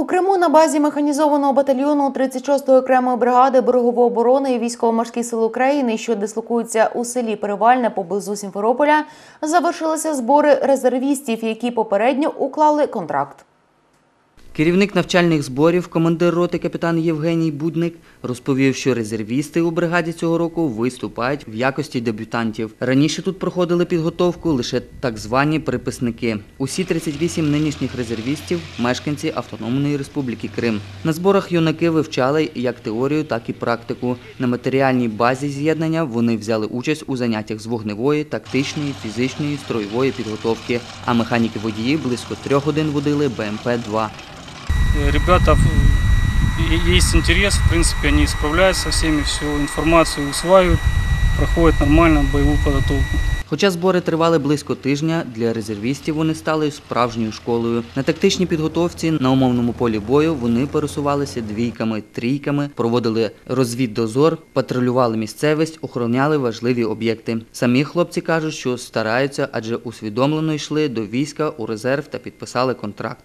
У Криму на базі механізованого батальйону 36-ї окремої бригади берегової оборони і військово-морських сил України, що дислокуються у селі Перевальне поблизу Сімферополя, завершилися збори резервістів, які попередньо уклали контракт. Керівник навчальних зборів, командир роти капітан Євгеній Будник, розповів, що резервісти у бригаді цього року виступають в якості дебютантів. Раніше тут проходили підготовку лише так звані приписники. Усі 38 нинішніх резервістів – мешканці Автономної Республіки Крим. На зборах юнаки вивчали як теорію, так і практику. На матеріальній базі з'єднання вони взяли участь у заняттях з вогневої, тактичної, фізичної, строєвої підготовки, а механіки-водії близько трьох годин водили БМП-2. Э, Ребята, в- е- есть интерес, в принципе, они справляются со всеми, всю информацию усваивают, проходят нормально боевую подготовку. Хоча збори тривали близько тижня, для резервістів вони стали справжньою школою. На тактичній підготовці на умовному полі бою вони пересувалися двійками, трійками, проводили розвіддозор, патрулювали місцевість, охороняли важливі об'єкти. Самі хлопці кажуть, що стараються, адже усвідомлено йшли до війська у резерв та підписали контракт.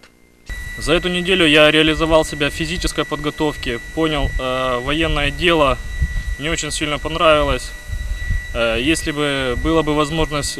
За эту неделю я реализовал себя в физической подготовке, понял э, военное дело, мне очень сильно понравилось. Э, если бы была бы возможность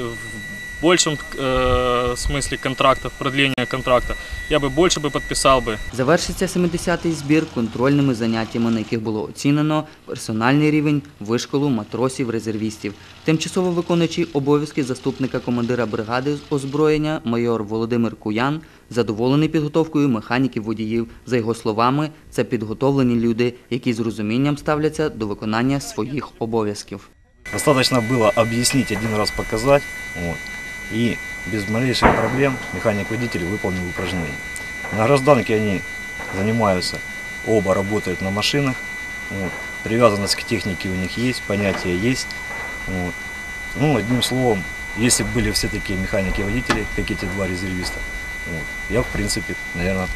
большем э, смысле контрактов, продления контракта, я бы больше бы подписал бы. Завершиться 70-й збір контрольними заняттями, на яких було оцінено персональний рівень вишколу матросів-резервістів. Тимчасово виконуючий обов'язки заступника командира бригади з озброєння майор Володимир Куян задоволений підготовкою механіків-водіїв. За його словами, це підготовлені люди, які з розумінням ставляться до виконання своїх обов'язків. Достаточно было объяснить, один раз показать, вот, И без малейших проблем механик-водитель выполнил упражнение. На гражданке они занимаются, оба работают на машинах, вот, привязанность к технике у них есть, понятия есть. Вот. Ну, одним словом, если бы были все такие механики-водители, как эти два резервиста, вот, я, в принципе, наверное,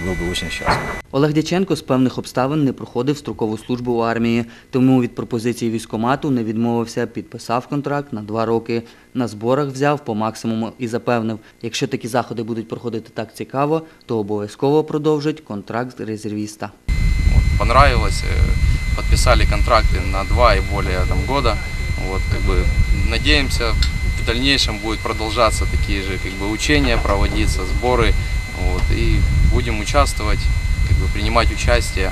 был бы очень счастлив. Олег Дяченко з певних обставин не проходив строкову службу у армії, тому від пропозиції військомату не відмовився, підписав контракт на два роки. На зборах взяв по максимуму і запевнив, якщо такі заходи будуть проходити так цікаво, то обов'язково продовжить контракт резервіста. Вот, понравилось, э, подписали контракты на два и более там, года. Вот, как бы, надеемся, в дальнейшем будет продолжаться такие же как бы, учения, проводиться сборы. Вот, и будем участвовать, как бы, принимать участие